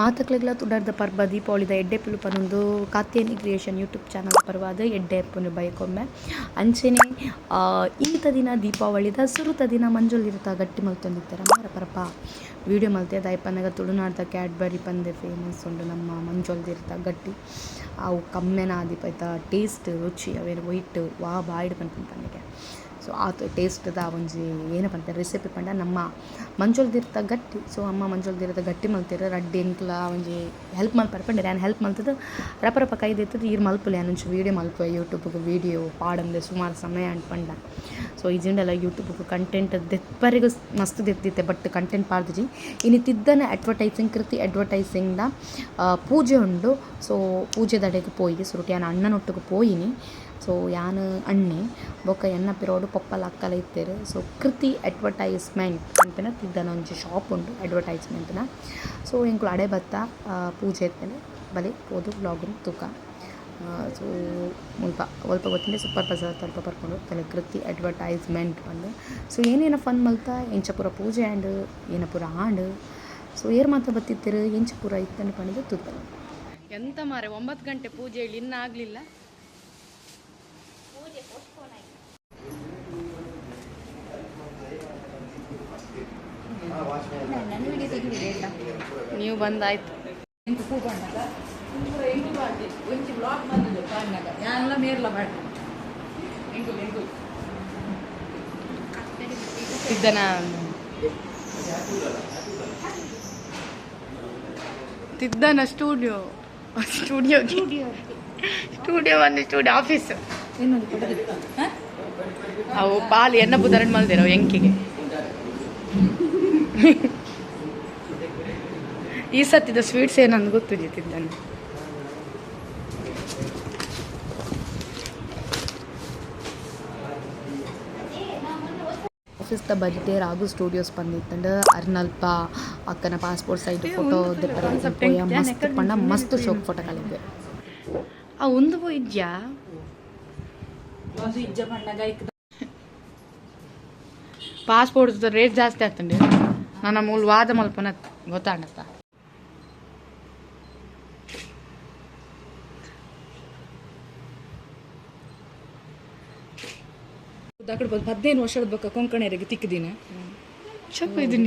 ಮಾತಕ್ಲೆಗ್ಲ ತುಡಾರ್ದ ಪರ್ಬ ದೀಪಾವಳಿದ ಎಡ್ಡೆ ಪಿಲು ಪನೊಂದು ಕಾತ್ಯನಿ ಕ್ರಿಯೇಷನ್ ಯೂಟ್ಯೂಬ್ ಚಾನಲ್ ಪರವಾದ ಎಡ್ಡೆ ಪುನು ಬೈಕೊಮ್ಮೆ ಅಂಚೆನೆ ಈತ ದಿನ ದೀಪಾವಳಿದ ಸುರುತ ದಿನ ಮಂಜುಳಿರುತ್ತ ಗಟ್ಟಿ ಮಲ್ತೊಂದಿತ್ತರ ಮಾರ ಪರಪ ವಿಡಿಯೋ ಮಲ್ತೆ ದಯಪನ್ನಾಗ ತುಳುನಾಡ್ದ ಕ್ಯಾಡ್ಬರಿ ಪಂದೆ ಫೇಮಸ್ ಉಂಡು ನಮ್ಮ ಮಂಜೊಲ್ದಿರ್ತ ಗಟ್ಟಿ. ಅವು ಕಮ್ಮೆನ ಆದಿಪೈತ ಟೇಸ್ಟ್ ರುಚಿ ಅವೇನು ವೈಟ್ ವಾ, ಬಾಯ್ಡ್ ಪನ್ಪುಂಡು ಪನ್ನಿಗೆ ಸೊ ಆತ ಟೇಸ್ಟ್ದ ಒಂಜಿ ಏನಪ್ಪ ಅಂತ ರೆಸಿಪಿ ಪಂಡ ನಮ್ಮ ಮಂಜೊಲ್ದಿರ್ತ ಗಟ್ಟಿ. ಸೊ ಅಮ್ಮ ಮಂಜೊಲ್ದಿರ್ತ ಗಟ್ಟಿ ಮಲ್ತಿರ ರಡ್ಡಿ ಎಂಕ್ಲ ಒಂಜಿ ಹೆಲ್ಪ್ ಮಲ್ ಪಂಡ ನಾನು ಹೆಲ್ಪ್ ಮಲ್ತದ ರಪ ರಪ ಈರ್ ಈರು ಮಲ್ಪುಲೆ ಅಂಚು ವೀಡಿಯೋ ಮಲ್ಪ ಯೂಟ್ಯೂಬ್ಗೆ ವೀಡಿಯೋ ಪಾಡಂದೆ ಸುಮಾರು ಸಮಯ ಅನ್ಪಂಡ ಸೊ ಇಜಿಂಡೆಲ್ಲ ಯೂಟ್ಯೂಬ್ಗೆ ಕಂಟೆಂಟ್ ದೆಪ್ಪರಿಗೂ ಮಸ್ತ್ ದಿತ್ತಿತ್ತೆ ಬಟ್ ಕಂಟೆಂಟ್ ಪಾಡ್ದಿಜಿ ಇನ್ನು ತಿದ್ದನ ಅಡ್ವರ್ಟೈಸಿಂಗ್ ಕೃತಿ ಅಡ್ವರ್ಟೈಸಿಂಗ್ನ ಪೂಜೆ ಉಂಡು. ಸೊ ಪೂಜೆ ದಡೆಗೆ ಪೋಯಿ ಸುರುಟಿ ಯಾನ ಅಣ್ಣನೊಟ್ಟಿಗೆ ಪೋಯಿನಿ. ಸೊ ಯಾನ್, ಅಣ್ಣೆ, ಬೊಕ್ಕ ಎನ್ನ ಪಿರೋಡು ಪಪ್ಪಲ ಅಕ್ಕಲ ಇತ್ತೇರು. ಸೊ ಕೃತಿ ಅಡ್ವರ್ಟೈಸ್ಮೆಂಟ್ ಅಂತನ ತಿದ್ದನ ಒಂಜಿ ಶಾಪ್ ಉಂಡು ಅಡ್ವರ್ಟೈಸ್ಮೆಂಟ್ನ ಸೊ ಎಂಕುಲು ಅಡೆ ಬತ್ತ ಪೂಜೆ ಇತ್ತೇನೆ. ಬಲೆ ಓದು ಬ್ಲಾಗುನ್ ತೂಕ. ಸೊ, ಮುಲ್ಪ ಒಲ್ಪ ಗೊತ್ತಿಂದೆ ಸೂಪರ್ ಪಸ ತಲ್ಪ ಬರ್ಕೊಂಡು ತಲೆ ಕೃತಿ ಅಡ್ವರ್ಟೈಸ್ಮೆಂಟ್ ಬಂದು. ಸೊ ಏನೇನ ಫನ್ ಮಲ್ತ? ಎಂಚ ಪೂರ ಪೂಜೆ ಆ್ಯಂಡ್ ಏನ ಪೂರ ಆಂಡ್ ಸೊ ಏರ್ ಮಾತ್ರ ಬತ್ತಿತ್ತಿರು? ಎಂಚ ಪೂರ ಇತ್ತನ್ನು ಪಣಿದು ತೂತ ಎಂತ ಮಾರೆ, ಒಂಬತ್ತು ಗಂಟೆ ಪೂಜೆ ಹೇಳಿ ಇನ್ನೂ ಆಗಲಿಲ್ಲ ನೀವು ಬಂದಾಯ್ತು. ಇದ್ದನ? ತಿದ್ದನ ಸ್ಟುಡಿಯೋ ಸ್ಟುಡಿಯೋ ಸ್ಟುಡಿಯೋ ಒಂದು ಸ್ಟುಡಿಯೋ ಆಫೀಸ್ ಅವು ಪಾಲು ಎನ್ನ ಬುದರನ್ ಮಲ್ದಿರೋ ಎಂಕಿಗೆ. ಈ ಸತ್ತಿದ ಸ್ವೀಟ್ಸ್ ಏನಂದು ಗೊತ್ತು ತಿದ್ದಾನೆ ಆಫೀಸ್ದ ಬಜೆಟೇ ರಾಗು ಸ್ಟುಡಿಯೋಸ್ ಬಂದಿತ್ತಂಡ. ಅರ್ನಲ್ಪ ಅಕ್ಕನ ಪಾಸ್ಪೋರ್ಟ್ ಸೈಡ್ ಫೋಟೋ ಮಸ್ತ್ ಪಂಡ ಮಸ್ತ್ ಶೋಕ್ ಫೋಟೋ ಕಲಿದೆ ಆ ಒಂದು ಇದ್ಯಾ? ಪಾಸ್ಪೋರ್ಟ್ ರೇಟ್ ಜಾಸ್ತಿ ಆಗ್ತಂಡಿ. ನನ್ನ ಮೂಲ ವಾದ ಮಲ್ಪನ ಗೊತ್ತಾಗತ್ತ? ಹದಿನೈದು ವರ್ಷದ ಬಕ್ಕ ಕೊಂಕಣಿಯರಿಗೆ ತಿಕ್ಕಿದ್ದೀನಿ ಚಪ್ಪ ಇದನ್ನ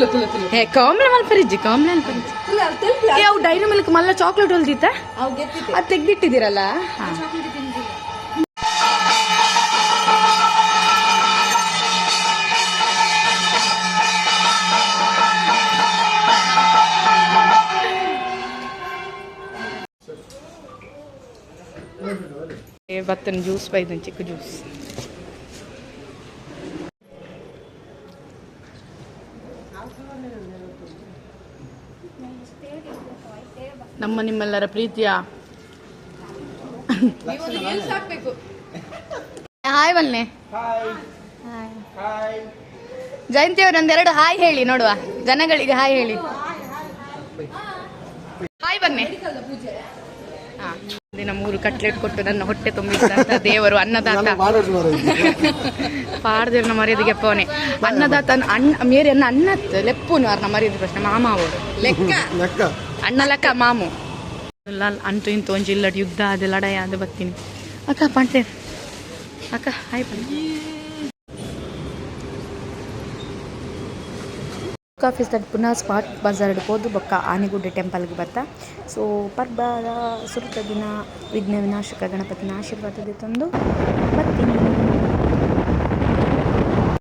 ತುಲ ತುಲ ತುಲ ಹೇ ಕಾಮ್ಲೆ ಮಲ್ಪರಿಜ್ಜಿ ಕಾಮ್ಲೆ ಮಲ್ಪರಿಜ್ಜಿ ಏ ಅವು ಡೈರಿ ಮಿಲ್ಕ್ ಮಲ್ಲ ಚಾಕ್ಲೇಟ್ ಹೊಲ್ದಿತ್ತ ಅದು ತೆಗ್ದಿಟ್ಟಿದ್ದೀರಲ್ಲ? ಬತ್ತನ ಜ್ಯೂಸ್ ಬೈದನ್ ಚಿಕ್ಕ ಜ್ಯೂಸ್ ನಮ್ಮ ನಿಮ್ಮೆಲ್ಲರ ಪ್ರೀತಿಯ ಹಾಯ್ ಹಾಯ್ ಜಯಂತಿ ಅವ್ರು ಒಂದೆರಡು ಹಾಯ್ ಹೇಳಿ ನೋಡುವ. ಜನಗಳಿಗೆ ಹಾಯ್ ಹೇಳಿ. ಹಾಯ್ ಬನ್ನಿ ಹಾ. ದಿನ ಮೂರು ಕಟ್ಲೆಟ್ ಕೊಟ್ಟು ನನ್ನ ಹೊಟ್ಟೆ ತುಂಬಿಸಿದಂತ ದೇವರು ಅನ್ನದಾತ. ಪಾಡ್ದೇವ್ರನ್ನ ಮರ್ಯಾದೆಗೆ ಪೋನೆ ಅನ್ನದಾತ ಅಣ್ಣ ಮೇರಿ ಅನ್ನ ಅನ್ನತ್ ಲೆಪ್ಪುನು ಅವ್ರನ್ನ ಮರ್ಯಾದೆ ಪ್ರಶ್ನೆ ಮಾಮ ಅವರು ಲೆಕ್ಕ. ಅಣ್ಣ ಲೆಕ್ಕ ಮಾಮು. ಲಾಲ್ ಅಂಟು ಇಂತು ಒಂಜಿ ಇಲ್ಲಡ್ ಯುದ್ಧ ಅದು ಲಡಾಯ ಅದು ಬರ್ತೀನಿ ಅಕ್ಕ ಪಂಟೆ ಅಕ್ಕ ಹಾಯ್ ಬನ್ನಿ ಆಫೀಸ್ ತಡ್ ಪುನಃ ಸ್ಪಾಟ್ ಬಜಾರ್ಡ್ ಹೋದು ಬೊಕ್ಕ ಆನೆಗುಡ್ಡೆ ಟೆಂಪಲ್ಗೆ ಬತ್ತ. ಸೊ, ಪರ್ಬದ ಸುರತ ದಿನ, ವಿಘ್ನ ವಿನಾಶಕ ಗಣಪತಿನ ಆಶೀರ್ವಾದದ ತಂದು ಬರ್ತೀನಿ.